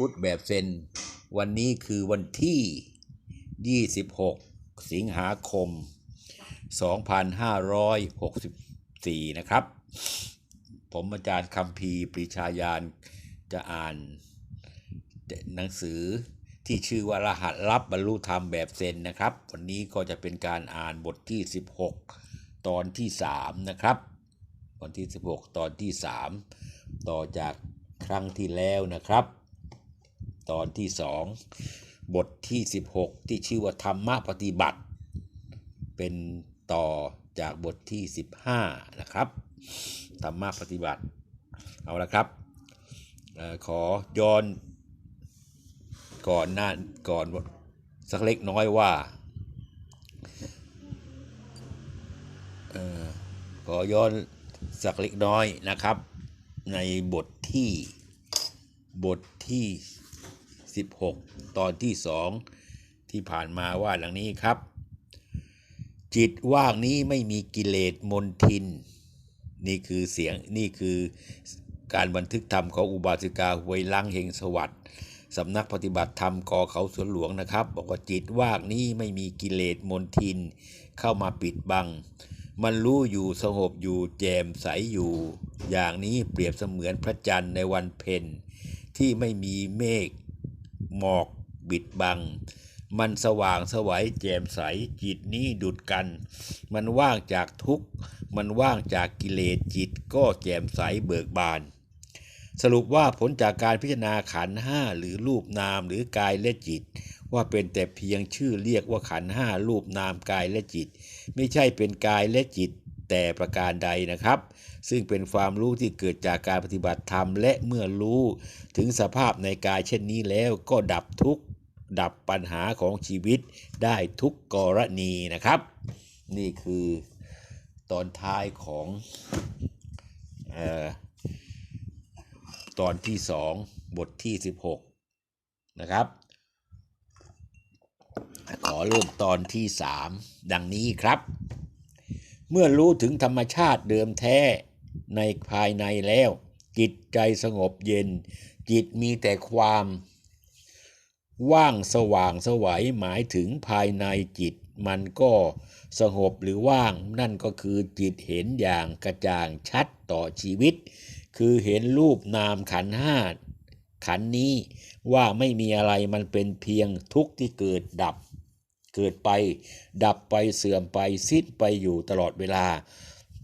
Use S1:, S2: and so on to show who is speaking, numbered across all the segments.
S1: พุทธแบบเซน วันนี้คือวันที่ 26 สิงหาคม 2564 นะครับ ผมอาจารย์คำพีปรีชายานจะอ่านหนังสือที่ชื่อว่ารหัสลับบรรลุธรรมแบบเซนนะครับ วันนี้ก็จะเป็นการอ่านบทที่ 16 ตอนที่ 3 นะครับวันที่ 16 ตอนที่ 3 ต่อจากครั้งที่แล้วนะครับ ตอนที่2บทที่ 16 ที่ชื่อว่าธรรมะปฏิบัติ เป็นต่อจากบทที่ 15 นะครับ ธรรมะปฏิบัติ เอาละครับออขอย้อนก่อนหน้าก่อนสักเล็กน้อยว่าอขอย้อนสักเล็กน้อยนะครับ ในบทที่บทที่ 16 ตอนที่2ที่ผ่านมาว่าหลังนี้ครับ จิตว่างนี้ไม่มีกิเลสมนทิน นี่คือเสียงนี่คือการบันทึกธรรมของอุบาสิกาหวยลังเฮงสวัสดิ์สำนักปฏิบัติธรรมกอเขาสวนหลวงนะครับ บอกว่าจิตว่างนี้ไม่มีกิเลสมนทิน เข้ามาปิดบัง มันรู้อยู่สงบอยู่แจ่มใสอยู่ อย่างนี้เปรียบเสมือนพระจันทร์ในวันเพ็ญที่ไม่มีเมฆ หมอกบิดบัง มันสว่างสวัยแจ่มใสจิตนี้ดุดกัน มันว่างจากทุกข์ มันว่างจากกิเลสจิตก็แจ่มใสเบิกบาน สรุปว่าผลจากการพิจารณาขันห้าหรือรูปนามหรือกายและจิต ว่าเป็นแต่เพียงชื่อเรียกว่าขันห้ารูปนามกายและจิต ไม่ใช่เป็นกายและจิต แต่ประการใดนะครับ ซึ่งเป็นความรู้ที่เกิดจากการปฏิบัติธรรม และเมื่อรู้ถึงสภาพในกายเช่นนี้แล้วก็ดับทุกข์ดับปัญหาของชีวิตได้ทุกกรณีนะครับ นี่คือตอนท้ายของออตอนที่สองบทที่ 16 นะครับ ขอเริ่มตอนที่ 3 ดังนี้ครับ เมื่อรู้ถึงธรรมชาติเดิมแท้ในภายในแล้ว จิตใจสงบเย็น จิตมีแต่ความ ว่างสว่างสวัยหมายถึงภายในจิต มันก็สงบหรือว่าง นั่นก็คือจิตเห็นอย่างกระจ่างชัดต่อชีวิต คือเห็นรูปนามขันห้าขันนี้ว่าไม่มีอะไรมันเป็นเพียงทุกข์ที่เกิดดับ เกิดไป ดับไปเสื่อมไปสิ้นไปอยู่ตลอดเวลา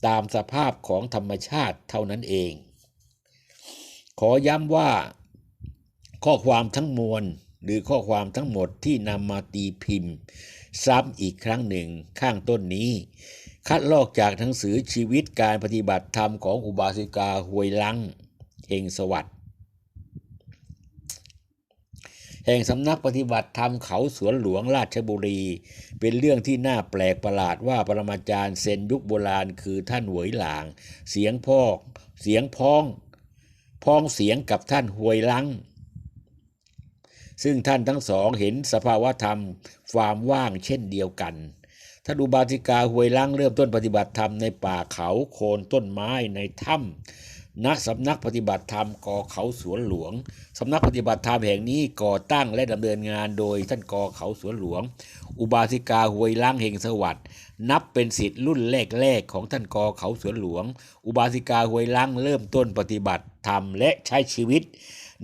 S1: ตามสภาพของธรรมชาติเท่านั้นเอง ขอย้ำว่า ข้อความทั้งมวลหรือข้อความทั้งหมดที่นำมาตีพิมพ์ ซ้ำอีกครั้งหนึ่งข้างต้นนี้ คัดลอกจากหนังสือชีวิตการปฏิบัติธรรมของอุบาสิกาหวยลังเฮงสวัสด แห่งสำนักปฏิบัติธรรมเขาสวนหลวงราชบุรี เป็นเรื่องที่น่าแปลกประหลาดว่าปรมาจารย์เซนยุคโบราณคือท่านหวยหลาง เสียงพอกเสียงพ้อง พ้องเสียงกับท่านหวยลังซึ่งท่านทั้งสองเห็นสภาวธรรมความว่างเช่นเดียวกันท่านอุบาสิกาหวยลังเริ่มต้นปฏิบัติธรรมในป่าเขาโคนต้นไม้ในถ้ำ ณสำนักปฏิบัติธรรมกอเขาสวนหลวง สำนักปฏิบัติธรรมแห่งนี้ก่อตั้งและดำเนินงานโดยท่านกอเขาสวนหลวง อุบาสิกาหวยล้างเฮงสวัสดิ์นับเป็นสิทธิ์รุ่นแรกๆของท่านกอเขาสวนหลวง อุบาสิกาหวยล้างเริ่มต้นปฏิบัติธรรมและใช้ชีวิต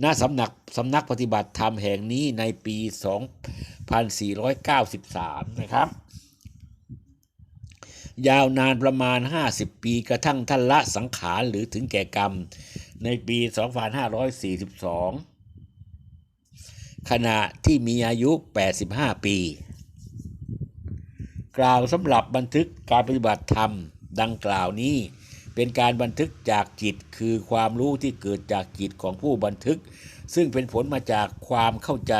S1: ณสำนักสำนักปฏิบัติธรรมแห่งนี้ในปี 2493 นะครับ ยาวนานประมาณ 50 ปีกระทั่งท่านละสังขารหรือถึงแก่กรรม ในปี 2542 ขณะที่มีอายุ 85 ปี กล่าวสำหรับบันทึกการปฏิบัติธรรมดังกล่าวนี้เป็นการบันทึกจากจิตคือความรู้ที่เกิดจากจิตของผู้บันทึก ซึ่งเป็นผลมาจากความเข้าใจ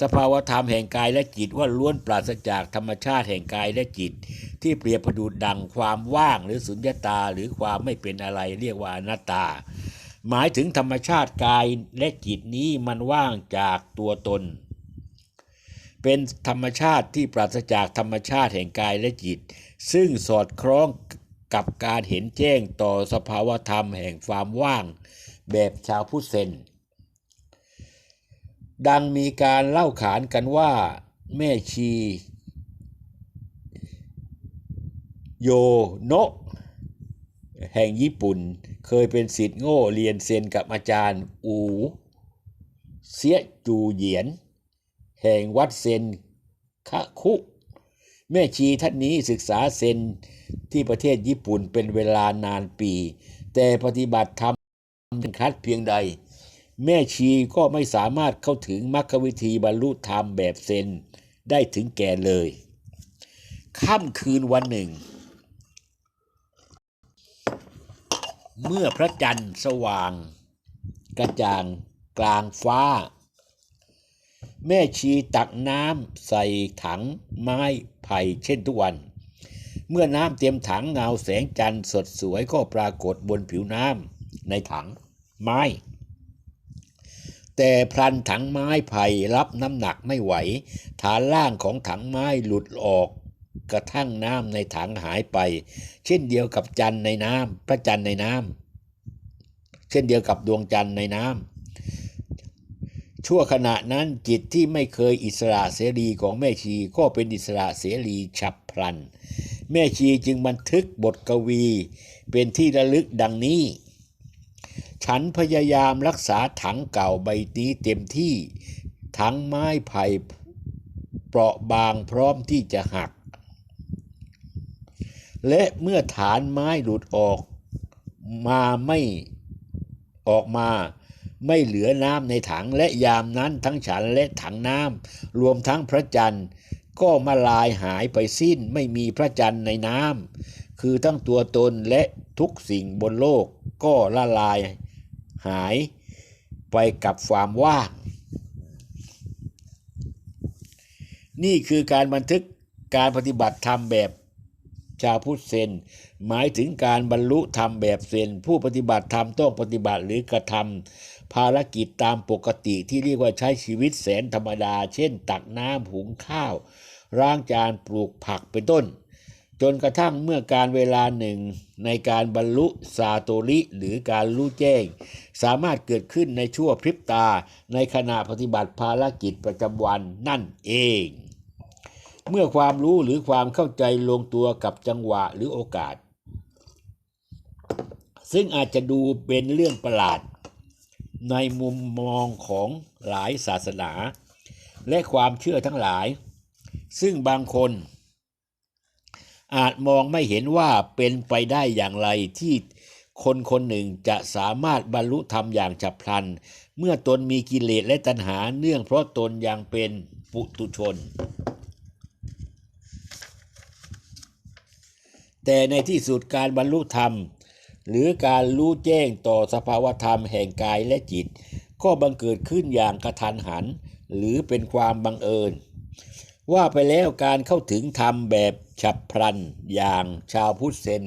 S1: สภาวธรรมแห่งกายและจิตว่าล้วนปราศจากธรรมชาติแห่งกายและจิต ที่เปรียบประดุดดังความว่างหรือสุญญตาหรือความไม่เป็นอะไรเรียกว่าอนัตตา หมายถึงธรรมชาติกายและจิตนี้มันว่างจากตัวตน เป็นธรรมชาติที่ปราศจากธรรมชาติแห่งกายและจิต ซึ่งสอดคล้องกับการเห็นแจ้งต่อสภาวธรรมแห่งความว่าง แบบชาวพุทธเซน ดังมีการเล่าขานกันว่า แม่ชี โยโนะแห่งญี่ปุ่นเคยเป็นศิษย์โง่เรียนเซนกับอาจารย์อู เสียจูเหยียน แห่งวัดเซนคะคุ แม่ชีท่านนี้ศึกษาเซนที่ประเทศญี่ปุ่นเป็นเวลานานปี แต่ปฏิบัติธรรมคัดเพียงใด แม่ชีก็ไม่สามารถเข้าถึงมรรควิธีบรรลุธรรมแบบเซนได้ถึงแก่เลย ค่ำคืนวันหนึ่ง เมื่อพระจันทร์สว่าง กระจ่างกลางฟ้า แม่ชีตักน้ำใส่ถังไม้ไผ่เช่นทุกวัน เมื่อน้ำเต็มถังเงาแสงจันทร์สดสวยก็ปรากฏบนผิวน้ำในถังไม้ แต่พลันถังไม้ไผ่รับน้ำหนักไม่ไหว ฐานล่างของถังไม้หลุดออก กระทั่งน้ำในถังหายไป เช่นเดียวกับจันทร์ในน้ำพระจันทร์ในน้ำเช่นเดียวกับดวงจันทร์ในน้ำชั่วขณะนั้นจิตที่ไม่เคยอิสระเสรีของแม่ชีก็เป็นอิสระเสรีฉับพลัน แม่ชีจึงบันทึกบทกวี เป็นที่ระลึกดังนี้ ฉันพยายามรักษาถังเก่าใบนี้เต็มที่ถังไม้ไผ่เปราะบางพร้อมที่จะหัก และเมื่อฐานไม้หลุดออกมาไม่ออกมาไม่เหลือน้ำในถังและยามนั้นทั้งฉันและถังน้ำรวมทั้งพระจันทร์ก็มาลายหายไปสิ้นไม่มีพระจันทร์ในน้ำคือทั้งตัวตนและทุกสิ่งบนโลกก็ละลาย หายไปกับความว่าง นี่คือการบันทึกการปฏิบัติธรรมแบบชาวพุทธเซนหมายถึงการบรรลุธรรมแบบเซนผู้ปฏิบัติธรรมต้องปฏิบัติหรือกระทำภารกิจตามปกติที่เรียกว่าใช้ชีวิตแสนธรรมดา เช่น ตักน้ำหุงข้าวล้างจานปลูกผักเป็นต้น จนกระทั่งเมื่อการเวลาหนึ่งในการบรรลุซาโตริหรือการรู้แจ้ง สามารถเกิดขึ้นในชั่วพริบตาในขณะปฏิบัติภารกิจประจำวันนั่นเอง เมื่อความรู้หรือความเข้าใจลงตัวกับจังหวะหรือโอกาส ซึ่งอาจจะดูเป็นเรื่องประหลาด ในมุมมองของหลายศาสนา และความเชื่อทั้งหลาย ซึ่งบางคน อาจมองไม่เห็นว่าเป็นไปได้อย่างไรที่คนคนหนึ่งจะสามารถบรรลุธรรมอย่างฉับพลัน เมื่อตนมีกิเลสและตัณหาเนื่องเพราะตนยังเป็นปุตุชน แต่ในที่สุดการบรรลุธรรม หรือการรู้แจ้งต่อสภาวธรรมแห่งกายและจิต ก็บังเกิดขึ้นอย่างกระทันหัน หรือเป็นความบังเอิญ ว่าไปแล้วการเข้าถึงธรรมแบบ ฉับพลันอย่างชาวพุทธเซน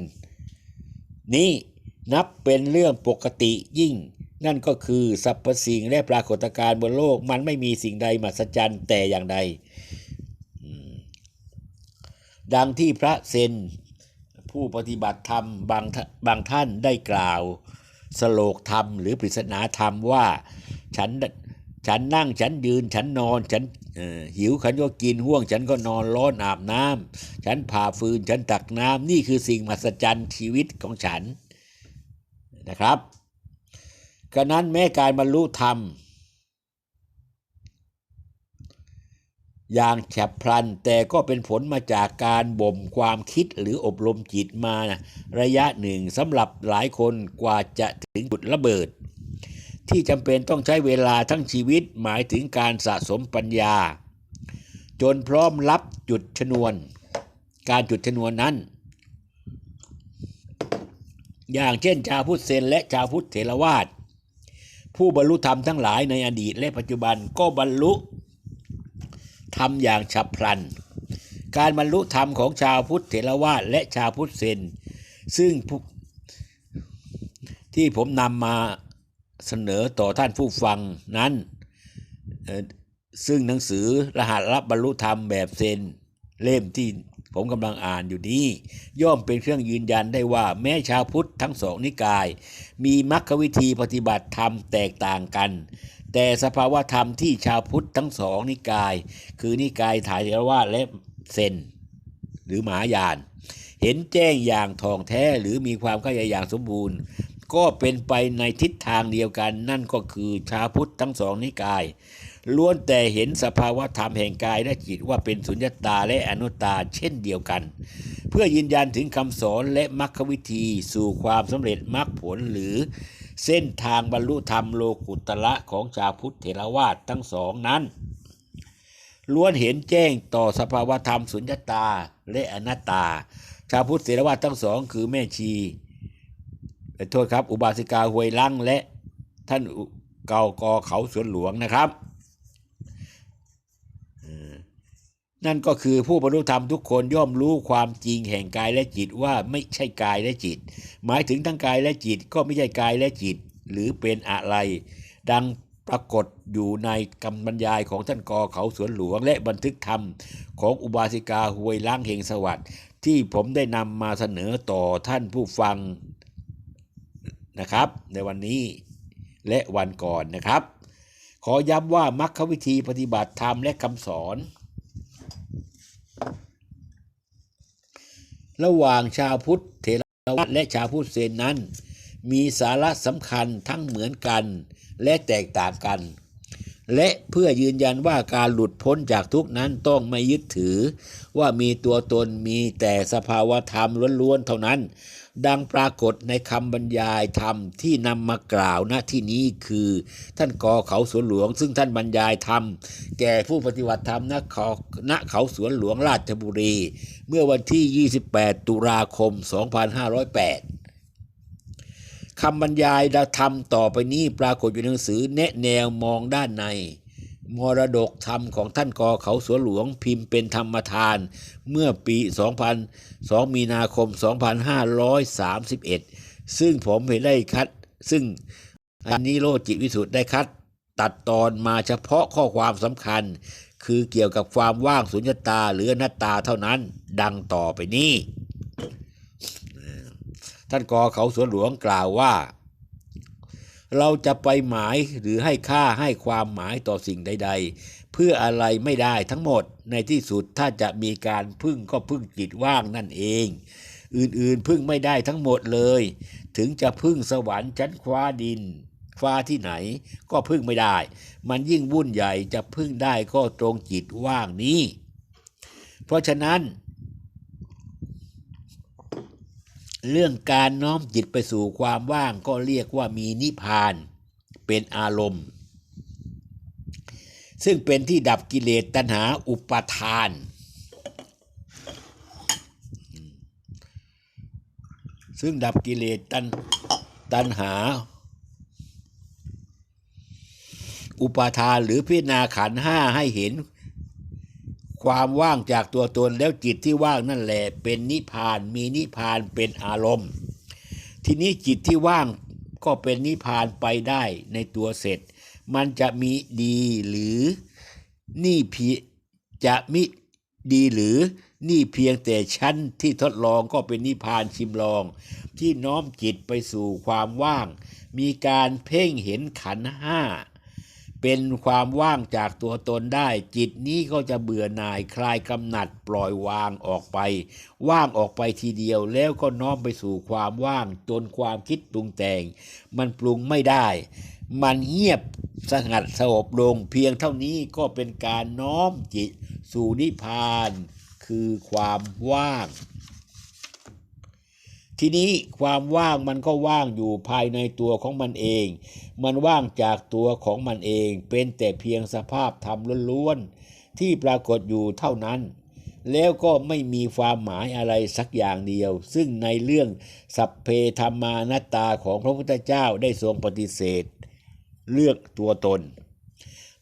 S1: นี้นับเป็นเรื่องปกติยิ่ง นั่นก็คือสรรพสิ่งและปรากฏการณ์บนโลกมันไม่มีสิ่งใดมหัศจรรย์แต่อย่างใด ดังที่พระเซน ผู้ปฏิบัติธรรมบางบางท่านได้กล่าว สโลกธรรมหรือปริศนาธรรมว่า ฉัน ฉันนั่งฉันยืนฉันนอนฉันหิวฉันก็กินห่วง ฉันก็นอนร้อนอาบน้ำฉันผ่าฟืนฉันตักน้ำนี่คือสิ่งมหัศจรรย์ชีวิตของฉันนะครับกระนั้นแม้การบรรลุธรรม อย่างฉับพลันแต่ก็เป็นผลมาจากการบ่มความคิดหรืออบรมจิตมานะระยะหนึ่งสำหรับหลายคนกว่าจะถึงจุดระเบิด ที่จำเป็นต้องใช้เวลาทั้งชีวิตหมายถึงการสะสมปัญญา จนพร้อมรับจุดชนวน การจุดชนวนนั้น อย่างเช่น ชาวพุทธเซนและชาวพุทธเถรวาทผู้บรรลุธรรมทั้งหลายในอดีตและปัจจุบันก็บรรลุธรรมอย่างฉับพลัน การบรรลุธรรมของชาวพุทธเถรวาทและชาวพุทธเซนซึ่งที่ผมนำมา เสนอต่อท่านผู้ฟังนั้น ซึ่งหนังสือรหัสรับบรรลุธรรมแบบเซนเล่มที่ผมกำลังอ่านอยู่นี้ ย่อมเป็นเครื่องยืนยันได้ว่าแม้ชาวพุทธทั้งสองนิกาย มีมรรควิธีปฏิบัติธรรมแตกต่างกัน แต่สภาวธรรมที่ชาวพุทธทั้งสองนิกาย คือนิกายถ่ายเทรวาและเซนหรือหมายาน เห็นแจ้งอย่างทองแท้หรือมีความเข้าใจอย่างสมบูรณ์ ก็เป็นไปในทิศทางเดียวกัน นั่นก็คือชาพุทธทั้งสองนิกาย ล้วนแต่เห็นสภาวธรรมแห่งกายและจิตว่าเป็นสุญญตาและอนุตตาเช่นเดียวกัน เพื่อยืนยันถึงคำสอนและมรรควิธีสู่ความสำเร็จมรรคผลหรือเส้นทางบรรลุธรรมโลกุตละของชาพุทธเถรวาททั้งสองนั้นล้วนเห็นแจ้งต่อสภาวธรรมสุญญตาและอนัตตา ชาวพุทธเถรวาททั้งสองคือแม่ชี โทษครับ อุบาสิกาหวยลังและท่านเกากอเขาสวนหลวงนะครับ นั่นก็คือผู้บรรลุธรรมทุกคนย่อมรู้ความจริงแห่งกายและจิตว่าไม่ใช่กายและจิต หมายถึงทั้งกายและจิตก็ไม่ใช่กายและจิต หรือเป็นอะไร ดังปรากฏอยู่ในคำบรรยายของท่านกอเขาสวนหลวง และบันทึกธรรมของอุบาสิกาหวยล้างเฮงสวัสดิ์ที่ผมได้นำมาเสนอต่อท่านผู้ฟัง นะครับ ในวันนี้และวันก่อนนะครับ ขอย้ำว่ามรรควิธีปฏิบัติธรรมและคำสอน ระหว่างชาวพุทธเถรวาทและชาวพุทธเซนนั้น มีสาระสำคัญทั้งเหมือนกันและแตกต่างกัน และเพื่อยืนยันว่าการหลุดพ้นจากทุกนั้นต้องไม่ยึดถือ ว่ามีตัวตนมีแต่สภาวธรรมล้วนๆเท่านั้น ดังปรากฏในคำบรรยายธรรมที่นำมากล่าวณที่นี้คือ ท่านกอเขาสวนหลวง ซึ่งท่านบรรยายธรรม แก่ผู้ปฏิบัติธรรมณเขาณเขาสวนหลวงราชบุรี เมื่อวันที่ 28 ตุลาคม 2508 คำบรรยายธรรมต่อไปนี้ปรากฏอยู่ในหนังสือแนะแนวมองด้านใน มรดกธรรมของท่านกอเขาสวนหลวงพิมพ์เป็นธรรมทาน เมื่อปี 2002 มีนาคม 2531 ซึ่งผมเห็นได้คัด ซึ่งอันนี้โลจิตวิสุทธ์ได้คัด ตัดตอนมาเฉพาะข้อความสำคัญ คือเกี่ยวกับความว่างสุญญตาหรืออนัตตาเท่านั้น ดังต่อไปนี้ ท่านกอเขาสวนหลวงกล่าวว่า เราจะไปหมายหรือให้ค่าให้ความหมายต่อสิ่งใด ๆ เพื่ออะไรไม่ได้ทั้งหมดในที่สุดถ้าจะมีการพึ่งก็พึ่งจิตว่างนั่นเอง อื่นๆพึ่งไม่ได้ทั้งหมดเลย ถึงจะพึ่งสวรรค์ชั้นคว้าดินฟ้าที่ไหนก็พึ่งไม่ได้ มันยิ่งวุ่นใหญ่จะพึ่งได้ก็ตรงจิตว่างนี้ เพราะฉะนั้น เรื่องการน้อมจิตไปสู่ความว่างก็เรียกว่ามีนิพาน เป็นอารมณ์ ซึ่งเป็นที่ดับกิเลสตัณหาอุปาทาน ซึ่งดับกิเลสตัณตัณหา อุปาทานหรือพิจารณาขันห้าให้เห็น ความว่างจากตัวตนแล้วจิตที่ว่างนั่นแหละเป็นนิพพานมีนิพพานเป็นอารมณ์ ทีนี้จิตที่ว่างก็เป็นนิพพานไปได้ในตัวเสร็จ มันจะมีดีหรือนี่เพียจะมิดีหรือนี่เพียงแต่ชั้นที่ทดลองก็เป็นนิพพานชิมลอง ที่น้อมจิตไปสู่ความว่าง มีการเพ่งเห็นขันห้า เป็นความว่างจากตัวตนได้ จิตนี้ก็จะเบื่อหน่ายคลายกำหนัดปล่อยวางออกไป ว่างออกไปทีเดียวแล้วก็น้อมไปสู่ความว่างจนความคิดปรุงแต่ง มันปรุงไม่ได้ มันเงียบสงัดสงบลง เพียงเท่านี้ก็เป็นการน้อมจิตสู่นิพพาน คือความว่าง ทีนี้ความว่างมันก็ว่างอยู่ภายในตัวของมันเอง มันว่างจากตัวของมันเอง เป็นแต่เพียงสภาพธรรมล้วนๆที่ปรากฏอยู่เท่านั้น แล้วก็ไม่มีความหมายอะไรสักอย่างเดียว ซึ่งในเรื่องสัพเพธรรมานัตตาของพระพุทธเจ้าได้ทรงปฏิเสธ เลือกตัวตน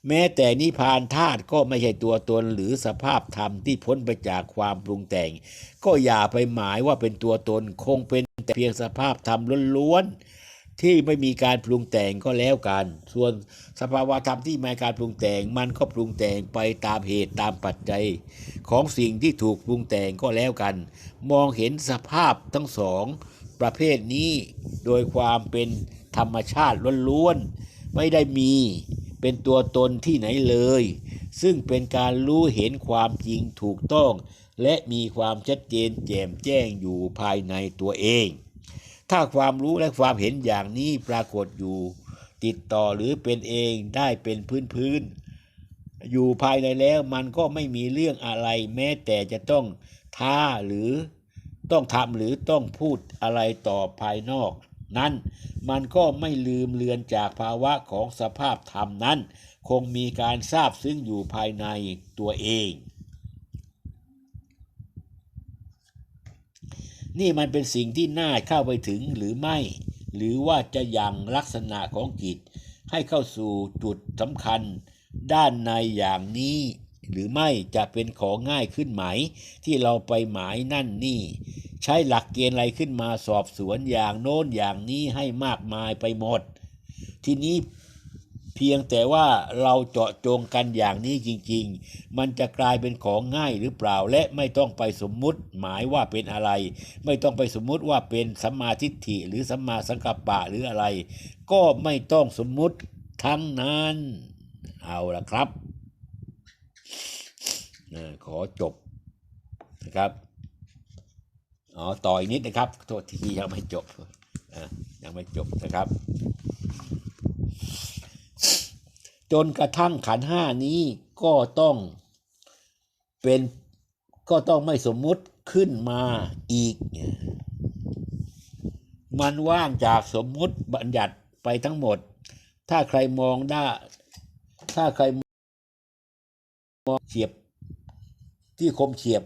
S1: แม้แต่นิพานธาตุก็ไม่ใช่ตัวตนหรือสภาพธรรมที่พ้นไปจากความปรุงแต่ง ก็อย่าไปหมายว่าเป็นตัวตนคงเป็นแต่เพียงสภาพธรรมล้วนๆที่ไม่มีการปรุงแต่งก็แล้วกัน ส่วนสภาวะธรรมที่มีการปรุงแต่งมันก็ปรุงแต่งไปตามเหตุตามปัจจัย ของสิ่งที่ถูกปรุงแต่งก็แล้วกัน มองเห็นสภาพทั้งสองประเภทนี้โดยความเป็นธรรมชาติล้วนๆไม่ได้มี เป็นตัวตนที่ไหนเลย ซึ่งเป็นการรู้เห็นความจริงถูกต้อง และมีความชัดเจนแจ่มแจ้งอยู่ภายในตัวเอง ถ้าความรู้และความเห็นอย่างนี้ปรากฏอยู่ ติดต่อหรือเป็นเองได้เป็นพื้นพื้นอยู่ภายในแล้วมันก็ไม่มีเรื่องอะไร แม้แต่จะต้องท้าหรือต้องทำหรือต้องพูดอะไรต่อภายนอก นั้น มันก็ไม่ลืมเลือนจากภาวะของสภาพธรรมนั้น คงมีการทราบซึ้งอยู่ภายในตัวเอง นี่มันเป็นสิ่งที่น่าเข้าไปถึงหรือไม่ หรือว่าจะยังลักษณะของจิต ให้เข้าสู่จุดสำคัญ ด้านในอย่างนี้หรือไม่จะเป็นของง่ายขึ้นไหม ที่เราไปหมายนั่นนี่ ใช้หลักเกณฑ์อะไรขึ้นมาสอบสวนอย่างโน้นอย่างนี้ให้มากมายไปหมด ทีนี้เพียงแต่ว่าเราเจาะจงกันอย่างนี้จริง ๆ มันจะกลายเป็นของง่ายหรือเปล่าและไม่ต้องไปสมมุติหมายว่าเป็นอะไร ไม่ต้องไปสมมุติว่าเป็นสัมมาทิฏฐิหรือสัมมาสังกัปปะหรืออะไร ก็ไม่ต้องสมมุติทั้งนั้น เอาละครับขอจบนะครับ อ๋อต่ออีกนิดนะครับ โทษทียังไม่จบอะยังไม่จบนะครับ จนกระทั่งขันห้านี้ก็ต้องเป็นก็ต้องไม่สมมุติขึ้นมาอีก มันว่างจากสมมุติบัญญัติไปทั้งหมด ถ้าใครมองได้ ถ้าใครมองเฉียบที่คมเฉียบ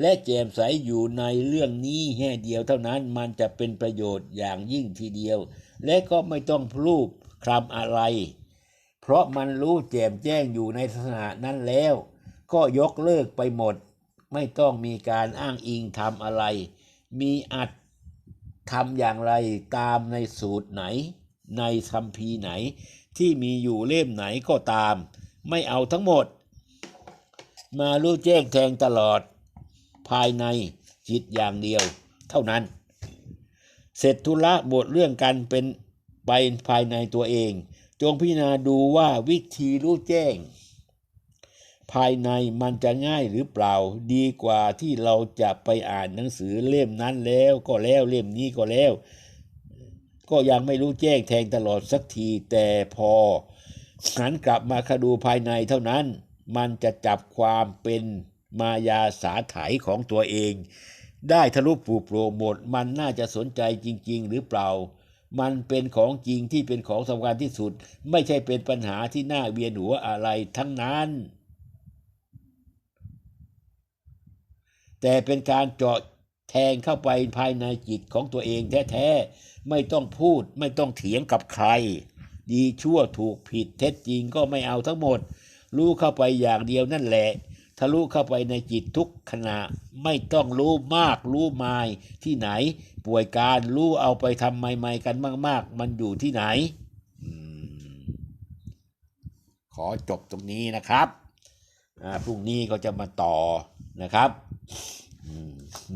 S1: และแจ่มใสอยู่ในเรื่องนี้แค่เดียวเท่านั้นมันจะเป็นประโยชน์อย่างยิ่งทีเดียว และก็ไม่ต้องรูปคลำอะไร เพราะมันรู้แจ่มแจ้งอยู่ในสถานะนั้นแล้ว ก็ยกเลิกไปหมด ไม่ต้องมีการอ้างอิงทำอะไร มีอัดทำอย่างไรตามในสูตรไหน ในคัมภีร์ไหน ที่มีอยู่เล่มไหนก็ตาม ไม่เอาทั้งหมด มารู้แจ้งแทงตลอด ภายในจิตอย่างเดียวเท่านั้น เสร็จธุระบทเรื่องกันเป็นไปภายในตัวเอง จงพิจารณาดูว่าวิธีรู้แจ้ง ภายในมันจะง่ายหรือเปล่า ดีกว่าที่เราจะไปอ่านหนังสือเล่มนั้นแล้วก็แล้วเล่มนี้ก็แล้ว ก็ยังไม่รู้แจ้งแทงตลอดสักทีแต่พอหันกลับมาคดูภายในเท่านั้น มันจะจับความเป็น มายาสาไถของตัวเอง ได้ทะลุปูโปร่หมดมันน่าจะสนใจจริง ๆ หรือเปล่า มันเป็นของจริงที่เป็นของสำคัญที่สุด ไม่ใช่เป็นปัญหาที่น่าเวียนหัวอะไรทั้งนั้น แต่เป็นการเจาะแทงเข้าไปภายในจิตของตัวเองแท้ๆ ไม่ต้องพูดไม่ต้องเถียงกับใคร ดีชั่วถูกผิดเท็จจริงก็ไม่เอาทั้งหมด รู้เข้าไปอย่างเดียวนั่นแหละ ทะลุเข้าไปในจิตทุกขณะไม่ต้องรู้มากรู้มายที่ไหน ป่วยการรู้เอาไปทำใหม่ๆกันมาก ๆ มันอยู่ที่ไหนอขอจบตรงนี้นะครับพรุ่งนี้ก็จะมาต่อนะครับ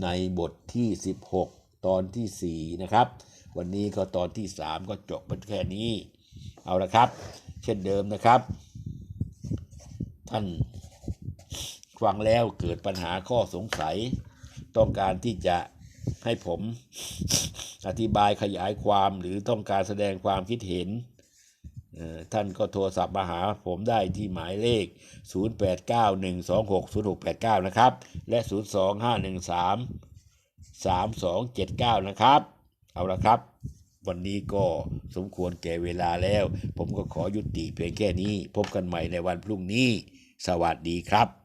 S1: ในบทที่ 16 ตอนที่ 4 นะครับ วันนี้ก็ตอนที่ 3 ก็จบไปแค่นี้ เอาละครับ เช่นเดิมนะครับ ท่าน ฟังแล้วเกิดปัญหาข้อสงสัย ต้องการที่จะให้ผมอธิบายขยายความหรือต้องการแสดงความคิดเห็น ท่านก็โทรศัพท์มาหาผมได้ที่หมายเลข 0891260689 นะครับ และ 025133279 นะครับ เอาละครับ วันนี้ก็สมควรแก่เวลาแล้ว ผมก็ขอยุติเพียงแค่นี้ พบกันใหม่ในวันพรุ่งนี้ สวัสดีครับ